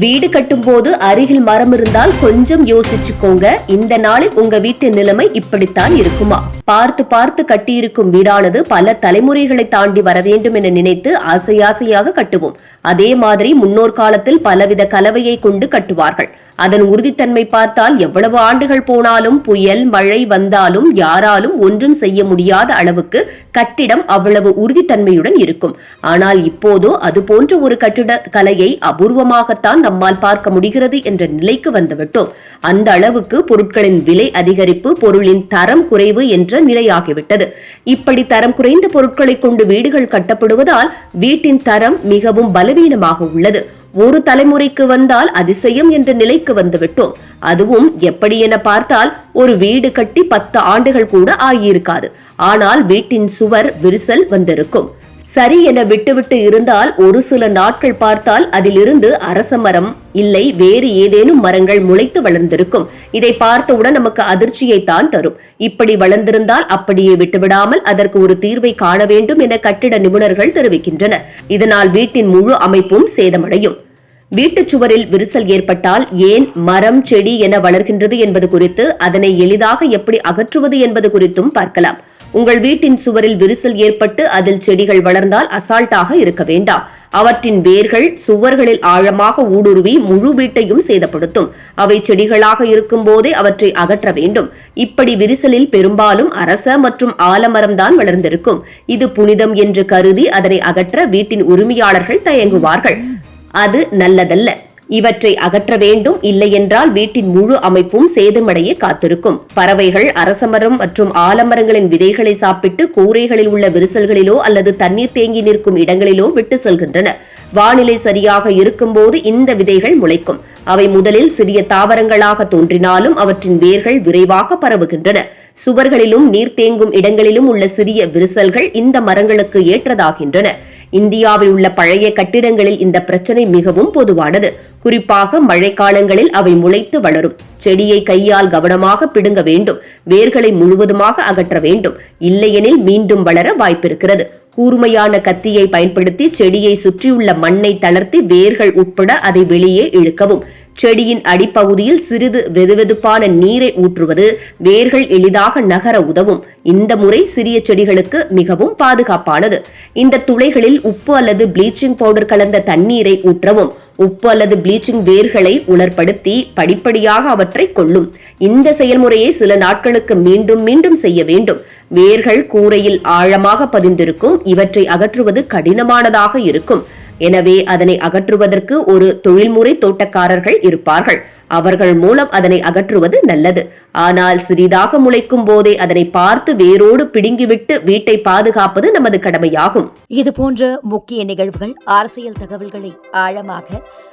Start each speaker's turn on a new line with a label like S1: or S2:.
S1: வீடு கட்டும்போது அருகில் மரம் இருந்தால் கொஞ்சம் யோசிச்சுக்கோங்க. இந்த நாளில் உங்க வீட்டு நிலைமை இப்படித்தான் இருக்குமா? பார்த்து பார்த்து கட்டியிருக்கும் வீடானது பல தலைமுறைகளை தாண்டி வர வேண்டும் என நினைத்து ஆசையாசையாக கட்டுவோம். அதே மாதிரி முன்னோர் காலத்தில் பலவித கலவையை கொண்டு கட்டுவார்கள். அதன் உறுதித்தன்மை பார்த்தால் எவ்வளவு ஆண்டுகள் போனாலும் புயல் மழை வந்தாலும் யாராலும் ஒன்றும் செய்ய முடியாத அளவுக்கு கட்டிடம் அவ்வளவு உறுதித்தன்மையுடன் இருக்கும். ஆனால் இப்போதோ அது போன்ற ஒரு கட்டிட கலையை அபூர்வமாகத்தான் நம்மால் பார்க்க முடிகிறது என்ற நிலைக்கு வந்துவிட்டோம். அந்த அளவுக்கு பொருட்களின் விலை அதிகரிப்பு பொருளின் தரம் குறைவு என்ற நிலையாகிவிட்டது. இப்படி தரம் குறைந்த பொருட்களை கொண்டு வீடுகள் கட்டப்படுவதால் வீட்டின் தரம் மிகவும் பலவீனமாக உள்ளது. ஒரு தலைமுறைக்கு வந்தால் அதிசயம் என்ற நிலைக்கு வந்துவிட்டோம். அதுவும் எப்படி என பார்த்தால் ஒரு வீடு கட்டி பத்து ஆண்டுகள் கூட ஆகியிருக்காது. ஆனால் வீட்டின் சுவர் விரிசல் வந்திருக்கும். சரி என விட்டுவிட்டு இருந்தால் ஒரு சில நாட்கள் பார்த்தால் அதிலிருந்து அரச மரம் இல்லை வேறு ஏதேனும் மரங்கள் முளைத்து வளர்ந்திருக்கும். இதை பார்த்தவுடன் நமக்கு அதிர்ச்சியை தான் தரும். இப்படி வளர்ந்திருந்தால் அப்படியே விட்டுவிடாமல் அதற்கு ஒரு தீர்வை காண வேண்டும் என கட்டிட நிபுணர்கள் தெரிவிக்கின்றனர். இதனால் வீட்டின் முழு அமைப்பும் சேதமடையும். வீட்டுச் சுவரில் விரிசல் ஏற்பட்டால் ஏன் மரம் செடி என வளர்கின்றது என்பது குறித்து அதனை எளிதாக எப்படி அகற்றுவது என்பது குறித்தும் பார்க்கலாம். உங்கள் வீட்டின் சுவரில் விரிசல் ஏற்பட்டு அதில் செடிகள் வளர்ந்தால் அசால்ட்டாக இருக்க வேண்டாம். அவற்றின் வேர்கள் சுவர்களில் ஆழமாக ஊடுருவி முழு வீட்டையும் சேதப்படுத்தும். அவை செடிகளாக இருக்கும் போதே அவற்றை அகற்ற வேண்டும். இப்படி விரிசலில் பெரும்பாலும் அரச மற்றும் ஆலமரம் தான் வளர்ந்திருக்கும். இது புனிதம் என்று கருதி அதனை அகற்ற வீட்டின் உரிமையாளர்கள் தயங்குவார்கள். அது நல்லதல்ல. இவற்றை அகற்ற வேண்டும் இல்லையென்றால் வீட்டின் முழு அமைப்பும் சேதமடைய காத்திருக்கும். பறவைகள் அரசமரம் மற்றும் ஆலமரங்களின் விதைகளை சாப்பிட்டு கூரைகளில் உள்ள விரிசல்களிலோ அல்லது தண்ணீர் தேங்கி நிற்கும் இடங்களிலோ விட்டு செல்கின்றன. வானிலை சரியாக இருக்கும்போது இந்த விதைகள் முளைக்கும். அவை முதலில் சிறிய தாவரங்களாக தோன்றினாலும் அவற்றின் வேர்கள் விரைவாக பரவுகின்றன. சுவர்களிலும் நீர் தேங்கும் இடங்களிலும் உள்ள சிறிய விரிசல்கள் இந்த மரங்களுக்கு ஏற்றதாகின்றன. இந்தியாவில் உள்ள பழைய கட்டிடங்களில் இந்த பிரச்சனை மிகவும் பொதுவானது. குறிப்பாக மழைக்காலங்களில் அவை முளைத்து வளரும். செடியை கையால் கவனமாக பிடுங்க வேண்டும். வேர்களை முழுவதுமாக அகற்ற வேண்டும். இல்லையெனில் மீண்டும் வளர வாய்ப்பிருக்கிறது. கூர்மையான கத்தியை பயன்படுத்தி செடியை சுற்றியுள்ள மண்ணை தளர்த்தி வேர்கள் உட்பட அதை வெளியே இழுக்கவும். செடியின் அடிப்பகுதியில் சிறிது வெதுவெதுப்பான நீரை ஊற்றுவது வேர்கள் எளிதாக நகர உதவும். இந்த முறை சிறிய செடிகளுக்கு மிகவும் பாதுகாப்பானது. இந்த துளைகளில் உப்பு அல்லது ப்ளீச்சிங் பவுடர் கலந்த தண்ணீரை ஊற்றவும். உப்பு அல்லது ப்ளீச்சிங் வேர்களை உலர்படுத்தி படிப்படியாக அவற்றை கொள்ளும். இந்த செயல்முறையை சில நாட்களுக்கு மீண்டும் மீண்டும் செய்ய வேண்டும். வேர்கள் கூரையில் ஆழமாக பதிந்திருக்கும் இவற்றை அகற்றுவது கடினமானதாக இருக்கும். எனவே அதனை அகற்றுவதற்கு ஒரு தொழில்முறை தோட்டக்காரர்கள் இருப்பார்கள். அவர்கள் மூலம் அதனை அகற்றுவது நல்லது. ஆனால் சிறிதாக முளைக்கும் போதே அதனை பார்த்து வேரோடு பிடுங்கிவிட்டு வீட்டை பாதுகாப்பது நமது கடமையாகும்.
S2: இது போன்ற முக்கிய நிகழ்வுகள் அரசியல் தகவல்களை ஆழமாக